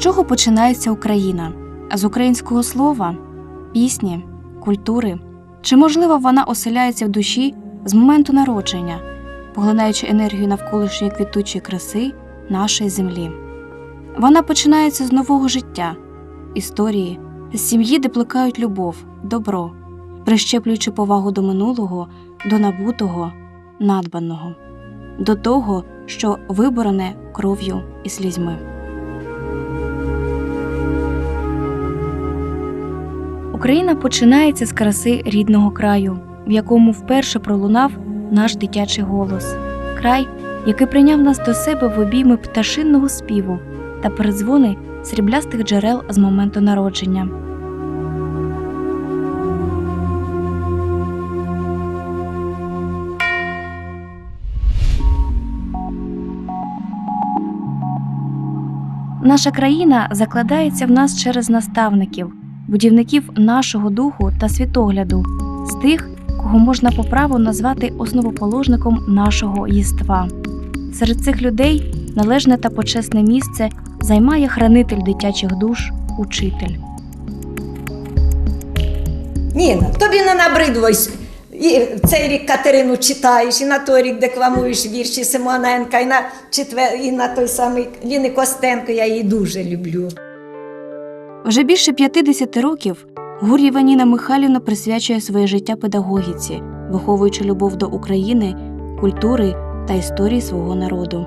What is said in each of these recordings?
Чого починається Україна? З українського слова, пісні, культури? Чи можливо вона оселяється в душі з моменту народження, поглинаючи енергію навколишньої квітучої краси нашої землі? Вона починається з нового життя, історії, з сім'ї, де плекають любов, добро, прищеплюючи повагу до минулого, до набутого, надбаного, до того, що виборене кров'ю і слізьми. Україна починається з краси рідного краю, в якому вперше пролунав наш дитячий голос, край, який прийняв нас до себе в обійми пташинного співу та передзвони сріблястих джерел з моменту народження. Наша країна закладається в нас через наставників, будівників нашого духу та світогляду, з тих, кого можна по праву назвати основоположником нашого єства. Серед цих людей належне та почесне місце займає хранитель дитячих душ, учитель. Ніна, тобі не набридлось. І цей рік Катерину читаєш, і на той рік декламуєш вірші Симоненка, і на четвер, і на той самий Ліни Костенко. Я її дуже люблю. Вже більше 50 років Гур'єва Ніна Михайлівна присвячує своє життя педагогіці, виховуючи любов до України, культури та історії свого народу.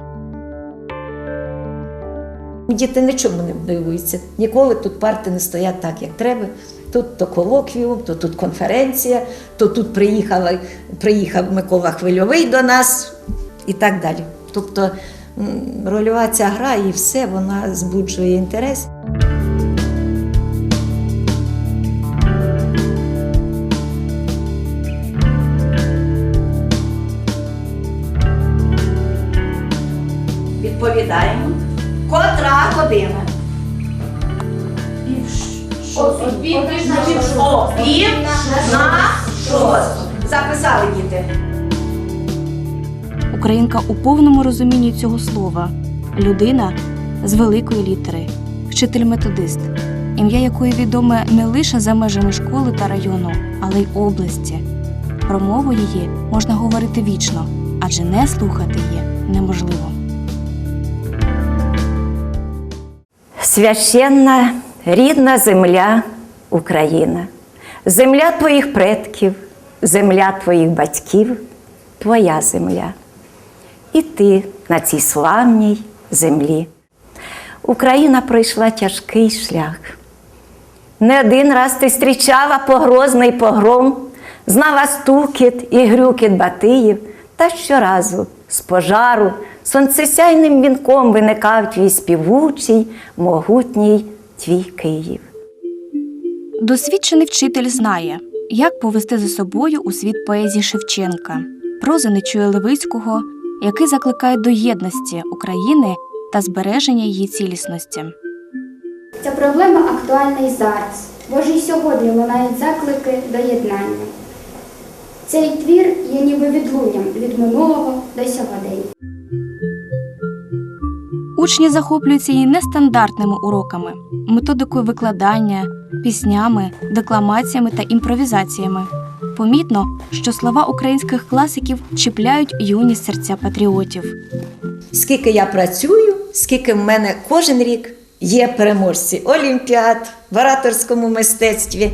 Діти нічому не дивуються. Ніколи тут парти не стоять так, як треба. Тут то колоквіум, то тут конференція, то тут приїхала, приїхав Микола Хвильовий до нас і так далі. Тобто рольова ця гра і все, вона збуджує інтерес. Відповідаємо. Котра година? О, на шосту. Записали діти. Українка у повному розумінні цього слова людина з великої літери, вчитель-методист, ім'я якої відоме не лише за межами школи та району, але й області. Про мову її можна говорити вічно, адже не слухати її неможливо. Священна рідна земля Україна, земля твоїх предків, земля твоїх батьків, твоя земля. І ти на цій славній землі. Україна пройшла тяжкий шлях. Не один раз ти зустрічала погрозний погром, знала стукіт і грюкіт батиїв, та щоразу з пожару сонцесяйним вінком виникав твій співучий, могутній твій Київ. Досвідчений вчитель знає, як повести за собою у світ поезії Шевченка, прози Нечуя Левицького, який закликає до єдності України та збереження її цілісності. Ця проблема актуальна і зараз, бо ж і сьогодні лунають заклики до єднання. Цей твір є ніби відлунням від минулого до сьогодення. Учні захоплюються її нестандартними уроками, методикою викладання, піснями, декламаціями та імпровізаціями. Помітно, що слова українських класиків чіпляють юні серця патріотів. Скільки я працюю, скільки в мене кожен рік є переможці олімпіад в ораторському мистецтві.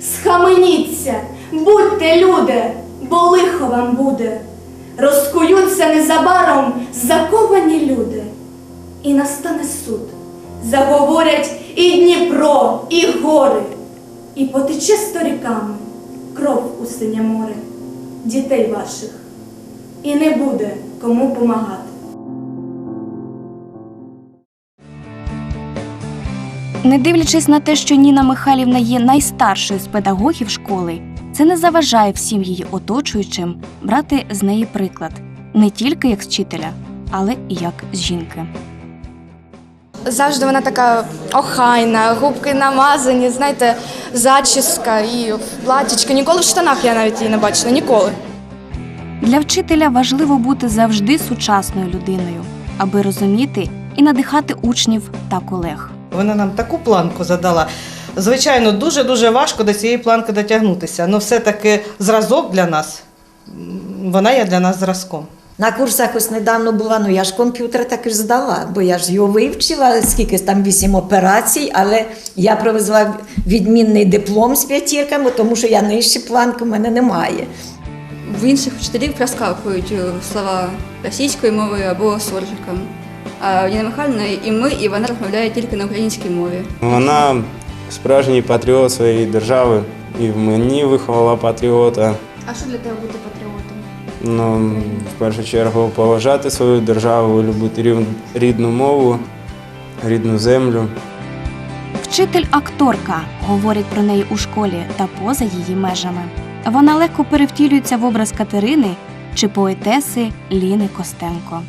Схаменіться, будьте люди, бо лихо вам буде. Розкуються незабаром заковані люди. І настане суд. Заговорять і Дніпро, і гори, і потече сторіками кров у синє море, дітей ваших, і не буде кому помагати. Не дивлячись на те, що Ніна Михайлівна є найстаршою з педагогів школи, це не заважає всім її оточуючим брати з неї приклад не тільки як з вчителя, але і як з жінки. Завжди вона така охайна, губки намазані, знаєте, зачіска і платічка. Ніколи в штанах я навіть її не бачила, ніколи. Для вчителя важливо бути завжди сучасною людиною, аби розуміти і надихати учнів та колег. Вона нам таку планку задала. Звичайно, дуже дуже важко до цієї планки дотягнутися. але все-таки зразок для нас. Вона є для нас зразком. На курсах ось недавно була, ну я ж комп'ютер так і ж здала, бо я ж його вивчила, скільки там вісім операцій, але я привезла відмінний диплом з п'ятірками, тому що я нижче планки в мене немає. В інших вчителів проскакують е, слова російською мовою або суржиком. А Ніна Михайлівна і ми, і вона розмовляє тільки на українській мові. Вона справжній патріот своєї держави і в мені виховала патріота. А що для тебе бути патріотом? Ну, в першу чергу, поважати свою державу, любити рів- рідну мову, рідну землю. Вчитель-акторка говорить про неї у школі та поза її межами. Вона легко перевтілюється в образ Катерини чи поетеси Ліни Костенко.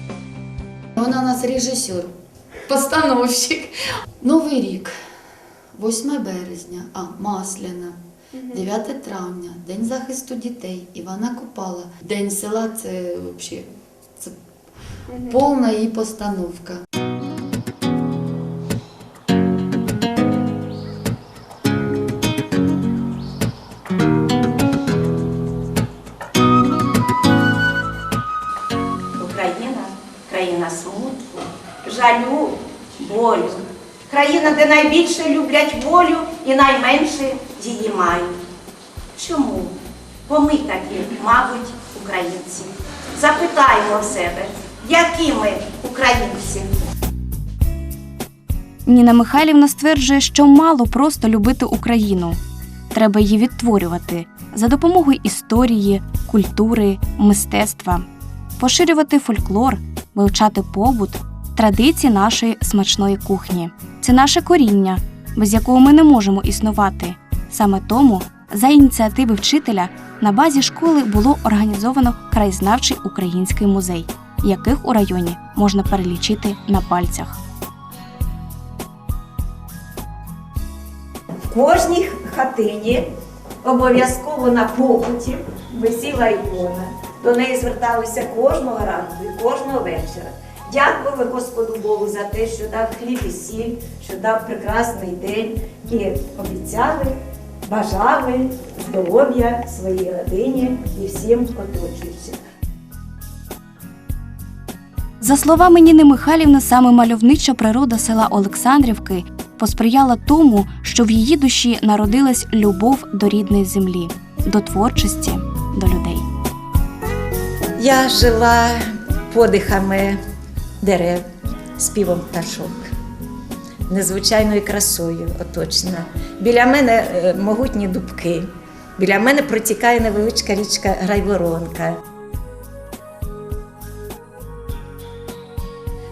Вона у нас режисер, постановщик. Новий рік, 8 березня, а Масляна, 9 травня, День захисту дітей, Івана Купала, День села це взагалі це повна її постановка. Україна країна смутку, жалю, болю. Країна, де найбільше люблять волю і найменше її мають. Чому? Бо ми такі, мабуть, українці. Запитаємо себе, які ми українці. Ніна Михайлівна стверджує, що мало просто любити Україну. Треба її відтворювати за допомогою історії, культури, мистецтва, поширювати фольклор, вивчати побут, традиції нашої смачної кухні. Це наше коріння, без якого ми не можемо існувати. Саме тому, за ініціативи вчителя, на базі школи було організовано краєзнавчий український музей, яких у районі можна перелічити на пальцях. В кожній хатині обов'язково на побуті висіла ікона. До неї зверталися кожного ранку і кожного вечора. Дякували Господу Богу за те, що дав хліб і сіль, що дав прекрасний день і обіцяли, бажали здоров'я своїй родині і всім оточуючим. За словами Ніни Михайлівни, саме мальовнича природа села Олександрівки посприяла тому, що в її душі народилась любов до рідної землі, до творчості, до людей. Я жила подихами дерев, співом пташок, незвичайною красою оточена. Біля мене е, могутні дубки, біля мене протікає невеличка річка Грайворонка.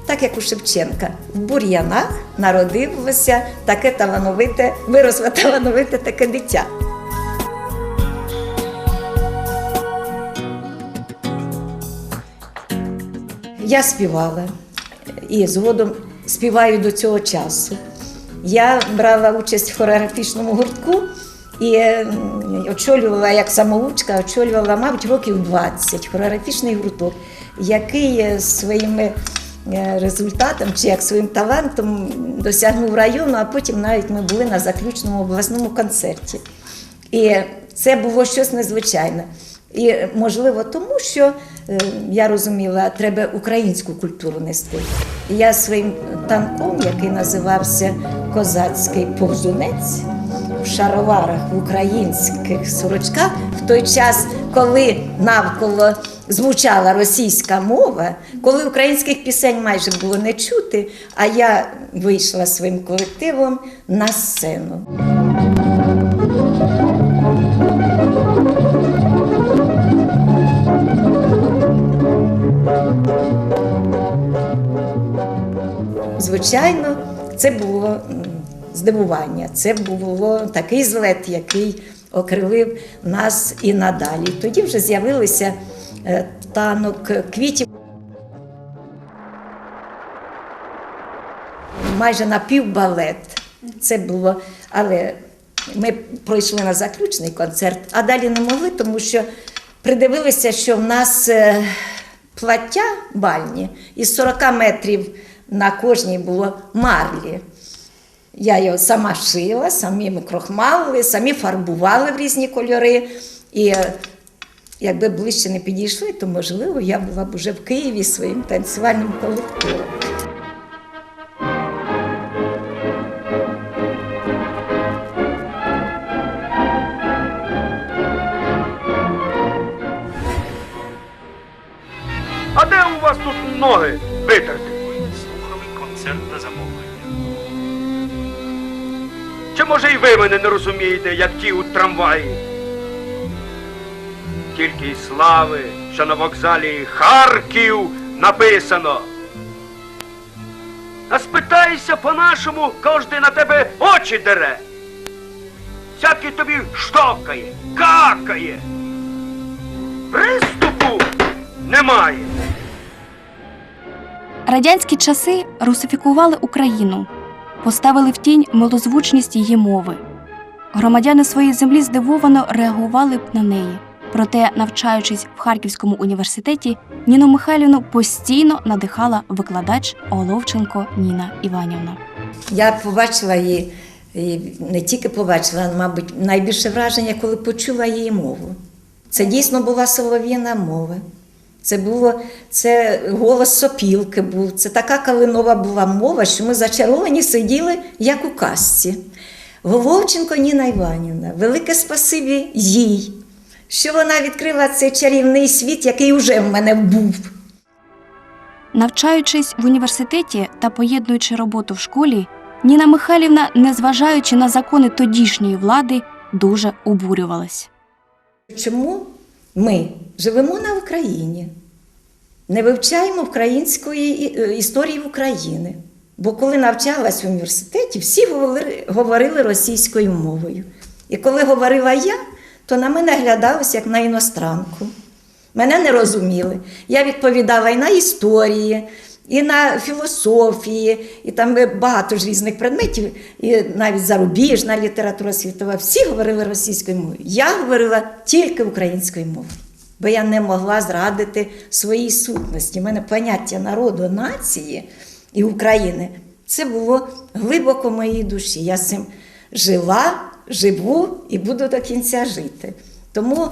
Так як у Шевченка, в бур'янах народилося таке талановите, виросло талановите таке дитя. Я співала і згодом співаю до цього часу. Я брала участь в хореографічному гуртку і е, очолювала як самоучка, очолювала, мабуть, років 20 хореографічний гурток, який е, своїми е, результатом чи як своїм талантом досягнув району, а потім навіть ми були на заключному обласному концерті. І це було щось незвичайне. І можливо, тому що я розуміла, треба українську культуру нести. Я своїм танком, який називався Козацький повзунець, в шароварах в українських сорочках, в той час, коли навколо звучала російська мова, коли українських пісень майже було не чути, а я вийшла своїм колективом на сцену. Звичайно, це було здивування, це було такий злет, який окрилив нас і надалі. Тоді вже з'явилися е, танок квітів. Майже напівбалет. Це було, але ми пройшли на заключний концерт, а далі не могли, тому що придивилися, що в нас е, плаття бальні, із 40 метрів на кожній було марлі. Я його сама шила, самі ми крохмалили, самі фарбували в різні кольори. І е, якби ближче не підійшли, то можливо я була б уже в Києві своїм танцювальним колективом. Ви мене не розумієте, як ті у трамваї? Тільки й слави, що на вокзалі Харків написано. А спитайся по-нашому, кожен на тебе очі дере. Всякий тобі штовкає, какає. Приступу немає. Радянські часи русифікували Україну, поставили в тінь милозвучність її мови. Громадяни своєї землі здивовано реагували б на неї. Проте, навчаючись в Харківському університеті, Ніну Михайлівну постійно надихала викладач Оловченко Ніна Іванівна. Я побачила її, і не тільки побачила, мабуть, найбільше враження, коли почула її мову. Це дійсно була солов'їна мова. Це було це голос сопілки був. Це така калинова була мова, що ми зачаровані сиділи, як у казці. Головченко Ніна Іванівна, велике спасибі їй, що вона відкрила цей чарівний світ, який уже в мене був. Навчаючись в університеті та поєднуючи роботу в школі, Ніна Михайлівна, незважаючи на закони тодішньої влади, дуже обурювалась. Чому ми живемо на Україні, не вивчаємо української е, історії України? Бо коли навчалась в університеті, всі говорили, російською мовою. І коли говорила я, то на мене глядалось як на іностранку. Мене не розуміли. Я відповідала і на історії, і на філософії, і там багато ж різних предметів, і навіть зарубіжна література світова. Всі говорили російською мовою. Я говорила тільки українською мовою, бо я не могла зрадити своїй сутності. У мене поняття народу, нації і України це було глибоко в моїй душі. Я з цим жила, живу і буду до кінця жити. Тому е,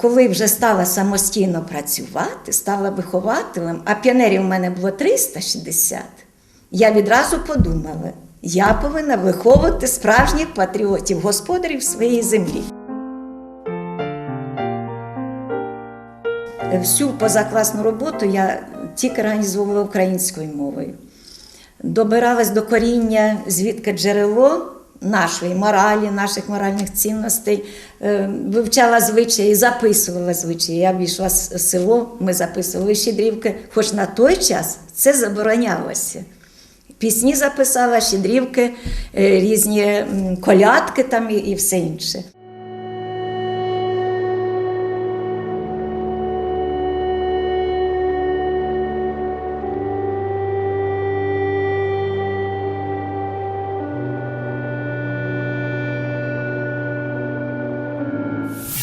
коли вже стала самостійно працювати, стала вихователем, а піонерів у мене було 360, я відразу подумала, я повинна виховувати справжніх патріотів, господарів своєї землі. Всю позакласну роботу я тільки організовувала українською мовою. Добиралась до коріння, звідки джерело нашої моралі, наших моральних цінностей, е, вивчала звичаї, записувала звичаї. Я війшла в село, ми записували щедрівки, хоч на той час це заборонялося. Пісні записала, щедрівки, е, різні колядки там і все інше.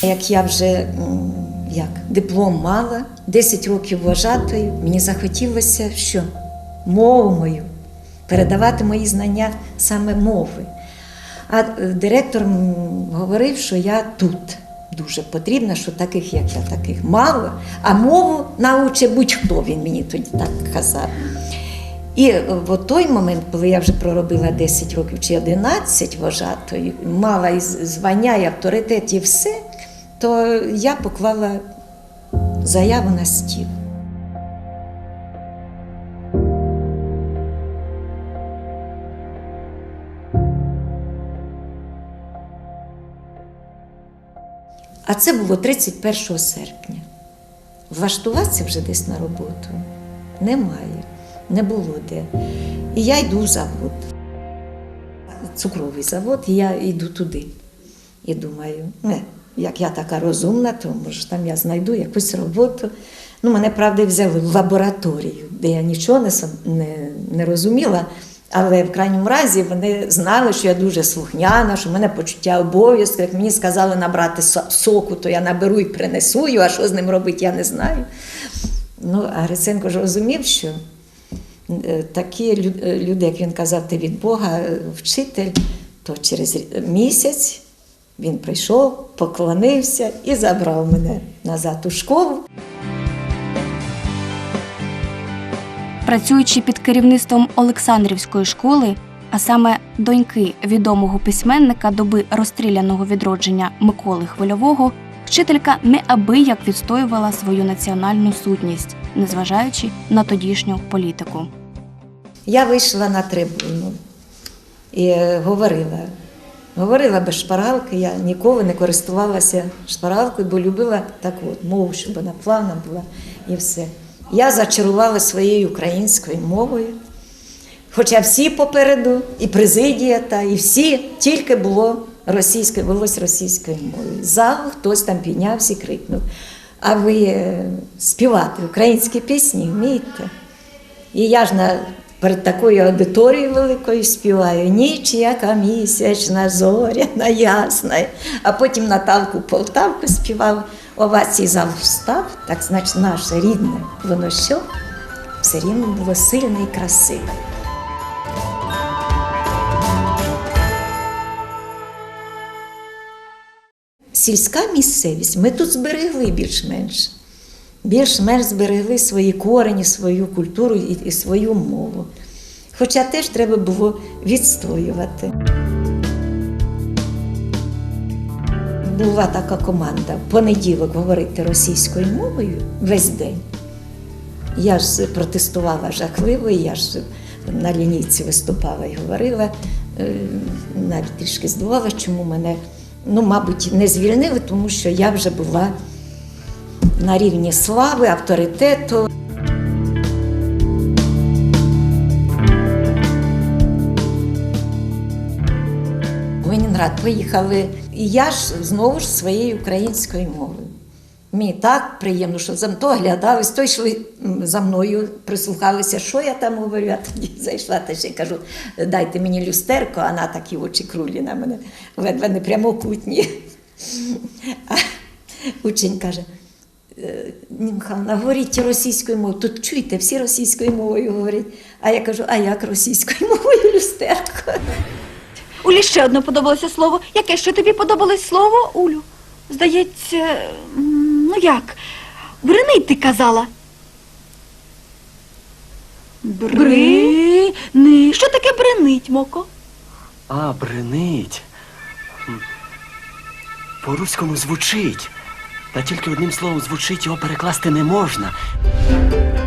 Як я вже як, диплом мала, 10 років вважатою, мені захотілося що? Мову мою, передавати мої знання саме мови. А е, директор говорив, що я тут дуже потрібна, що таких, як я, таких мало, а мову науче будь-хто, він мені тоді так казав. І в той момент, коли я вже проробила 10 років чи 11 вважатою, мала і звання, і авторитет, і все, то я поклала заяву на стіл. А це було 31 серпня. Влаштуватися вже десь на роботу немає, не було де. І я йду в завод, цукровий завод, і я йду туди. І думаю, не, як я така розумна, то може там я знайду якусь роботу. Ну, мене правда взяли в лабораторію, де я нічого не, не, не розуміла. Але в крайньому разі вони знали, що я дуже слухняна, що в мене почуття обов'язку. Як мені сказали набрати соку, то я наберу і принесу, а що з ним робити, я не знаю. Ну, а Гриценко ж розумів, що е, такі е, люди, як він казав, ти від Бога е, вчитель, то через місяць він прийшов, поклонився і забрав мене назад у школу. Працюючи під керівництвом Олександрівської школи, а саме доньки відомого письменника доби розстріляного відродження Миколи Хвильового, вчителька неабияк відстоювала свою національну сутність, незважаючи на тодішню політику. Я вийшла на трибуну і говорила. Говорила без шпаргалки, я ніколи не користувалася шпаргалкою, бо любила таку от мову, щоб вона плавна була і все. Я зачарувала своєю українською мовою. Хоча всі попереду, і президія, та, і всі, тільки було російською, велось російською мовою. Зал хтось там піднявся і крикнув. А ви е, співати українські пісні вмієте? І я ж на, перед такою аудиторією великою співаю ніч, яка місячна, зоряна, ясна. А потім Наталку Полтавку співав, овацій зал встав, так значить наше рідне, воно що? Все рівно було сильне і красиве. Сільська місцевість, ми тут зберегли більш-менш більш-менш зберегли свої корені, свою культуру і, і свою мову. Хоча теж треба було відстоювати. Була така команда в понеділок говорити російською мовою весь день. Я ж протестувала жахливо, я ж на лінійці виступала і говорила. Е, Навіть трішки здивувалася, чому мене, ну, мабуть, не звільнили, тому що я вже була на рівні слави, авторитету. В Ленінград поїхали, і я ж знову ж своєю українською мовою. Мені так приємно, що за то оглядались, то йшли за мною, прислухалися, що я там говорю. Я тоді зайшла та ще кажу, дайте мені люстерко, а вона такі очі крулі на мене, ледве не прямокутні. А учень каже, «Е, Ніна Михайловна, говоріть російською мовою. Тут чуєте, всі російською мовою говорять. А я кажу, а як російською мовою люстерко? Улі ще одне подобалося слово. Яке ще тобі подобалось слово, Улю? Здається, ну як? Бринить ти казала. Бри. Ни. Що таке бренить, Моко? А, бренить. М. По-руському звучить. Та тільки одним словом звучить, його перекласти не можна.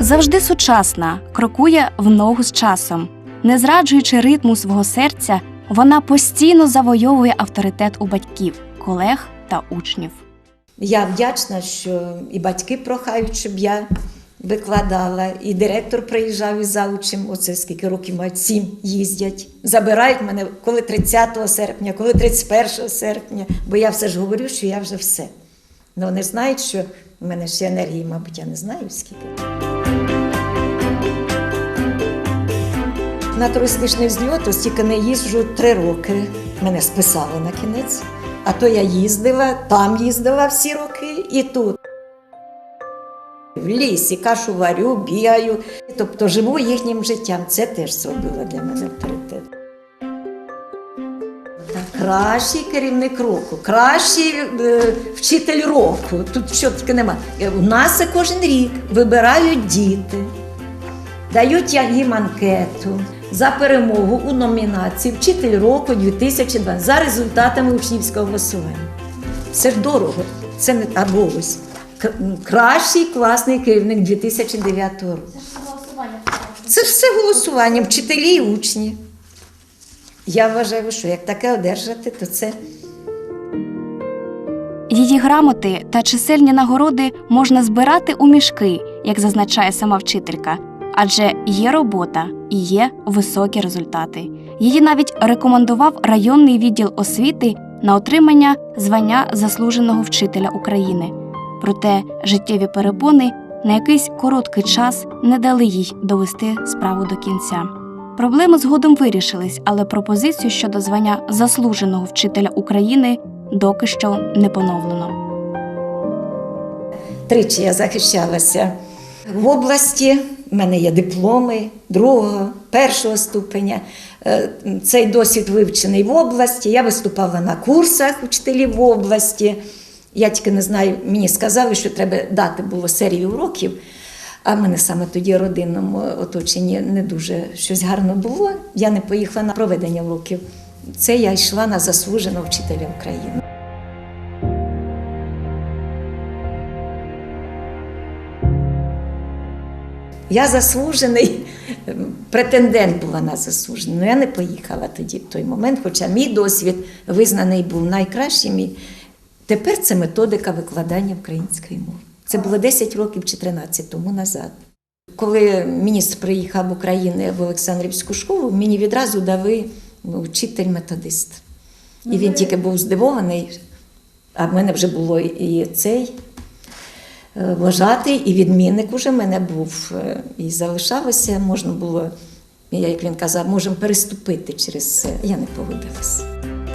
Завжди сучасна, крокує в ногу з часом. Не зраджуючи ритму свого серця, вона постійно завойовує авторитет у батьків, колег та учнів. Я вдячна, що і батьки прохають, щоб я викладала, і директор приїжджав із заучим, оце скільки років мають, сім їздять. Забирають мене коли 30 серпня, коли 31 серпня, бо я все ж говорю, що я вже все. Ну вони знають, що в мене ще енергії, мабуть, я не знаю скільки. На туристичний зльот ось тільки не їжджу три роки. Мене списали на кінець. А то я їздила, там їздила всі роки і тут. В лісі кашу варю, бігаю. Тобто живу їхнім життям. Це теж зробило для мене авторитет. Кращий керівник року, кращий е, вчитель року. Тут що таке нема. Е, У нас це кожен рік вибирають діти, дають їм анкету за перемогу у номінації Вчитель року 2020 за результатами учнівського голосування. Це ж дорого. Це не або ось. Кращий класний керівник 2009 року. Це все голосування, вчителі і учні. Я вважаю, що як таке одержати, то це Її грамоти та чисельні нагороди можна збирати у мішки, як зазначає сама вчителька, адже є робота і є високі результати. Її навіть рекомендував районний відділ освіти на отримання звання заслуженого вчителя України. Проте життєві перепони на якийсь короткий час не дали їй довести справу до кінця. Проблеми згодом вирішились, але пропозицію щодо звання заслуженого вчителя України доки що не поновлено. тричі я захищалася В області в мене є дипломи другого, першого ступеня. Е, Цей досвід вивчений в області. Я виступала на курсах учителів в області. Я тільки не знаю, мені сказали, що треба дати було серію уроків. А в мене саме тоді в родинному оточенні не дуже щось гарно було. Я не поїхала на проведення уроків. Це я йшла на заслуженого вчителя України. Я заслужений ем, претендент була на заслужений. Ну я не поїхала тоді в той момент, хоча мій досвід визнаний був найкращим. Тепер це методика викладання української мови. Це було 10 років чи 13 тому назад. Коли міністр приїхав в Україну в Олександрівську школу, мені відразу дали ну, вчитель-методист. І він тільки був здивований, а в мене вже було і цей е, вважатий, і відмінник уже в мене був. Е, І залишалося, можна було, як він казав, можемо переступити через це. Я не погодилася.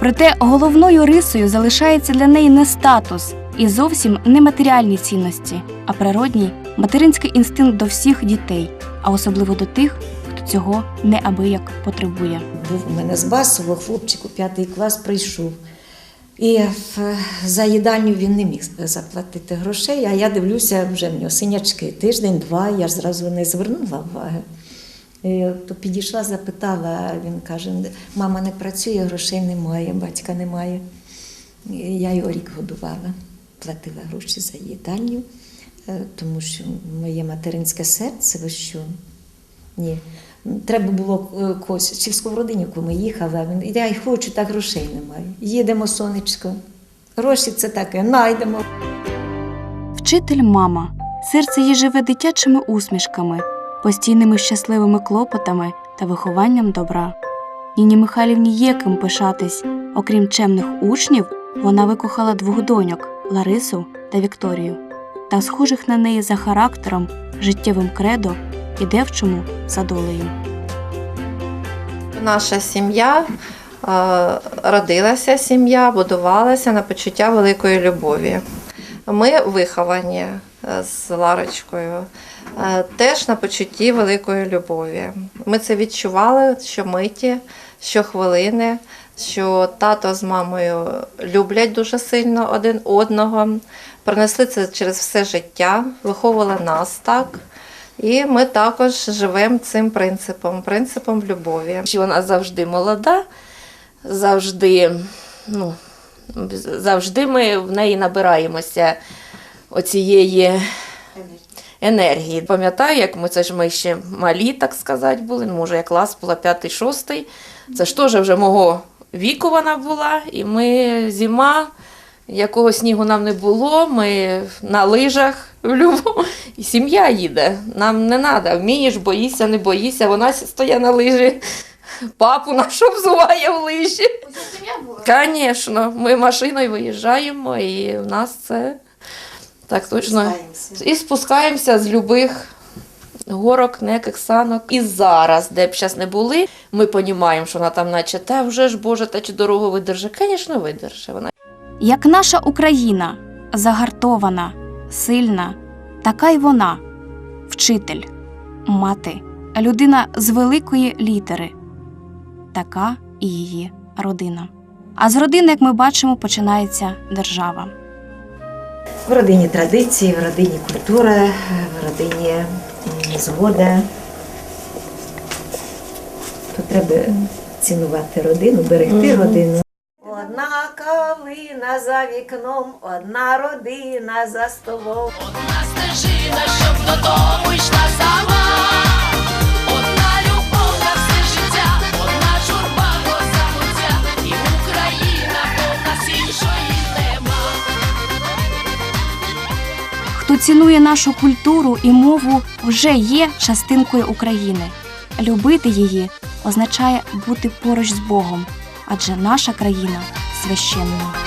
Проте головною рисою залишається для неї не статус і зовсім не матеріальні цінності, а природній материнський інстинкт до всіх дітей, а особливо до тих, хто цього неабияк потребує. Був у мене з Басово, хлопчик у п'ятий клас прийшов. І в- за їдальню він не міг заплатити грошей, а я дивлюся, вже в нього синячки. Тиждень-два, я зразу не звернула уваги. І то підійшла, запитала, він каже: мама не працює, грошей немає, батька немає. І я його рік годувала, платила гроші за їдальню, е, тому що моє материнське серце, ви що? Ні. Треба було е, когось, чи в Сковородинівку ми їхали, він, я й хочу, так грошей немає. Їдемо, сонечко. Гроші це таке, найдемо. Вчитель мама. Серце її живе дитячими усмішками, постійними щасливими клопотами та вихованням добра. Ніні Михайлівні є ким пишатись. Окрім чемних учнів, вона викохала двох доньок Ларису та Вікторію, та схожих на неї за характером, життєвим кредо і девчому за долею. Наша сім'я е, родилася сім'я, будувалася на почуття великої любові. Ми виховані е, з Ларочкою е, теж на почутті великої любові. Ми це відчували щомиті, щохвилини, що тато з мамою люблять дуже сильно один одного, пронесли це через все життя, виховували нас так. І ми також живемо цим принципом, принципом любові. Що Вона завжди молода, завжди, ну, завжди ми в неї набираємося оцієї енергії. Пам'ятаю, як ми це ж ми ще малі, так сказати, були. Може, я клас була п'ятий, шостий. Це ж теж вже мого віку вона була, і ми зима. Якого снігу нам не було, ми на лижах в любу, і сім'я їде. Нам не треба, вмієш, боїшся, не боїшся. Вона стоїть на лижі, папу нашу взуває в лижі. Звісно, ми машиною виїжджаємо, і в нас це так точно. І спускаємося з любих горок, неких санок. І зараз, де б зараз не були, ми розуміємо, що вона там, наче, та вже ж Боже, та чи дорогу видержи. Звісно, видержи. Вона Як наша Україна загартована, сильна, така й вона вчитель, мати, людина з великої літери, така і її родина. А з родини, як ми бачимо, починається держава. В родині традиції, в родині культура, в родині м, згода. То треба цінувати родину, берегти родину. Одна калина за вікном, одна родина за столом. Одна стежина, щоб додому йшла сама. Хто цінує нашу культуру і мову, вже є частинкою України. Любити її означає бути поруч з Богом, адже наша країна священна.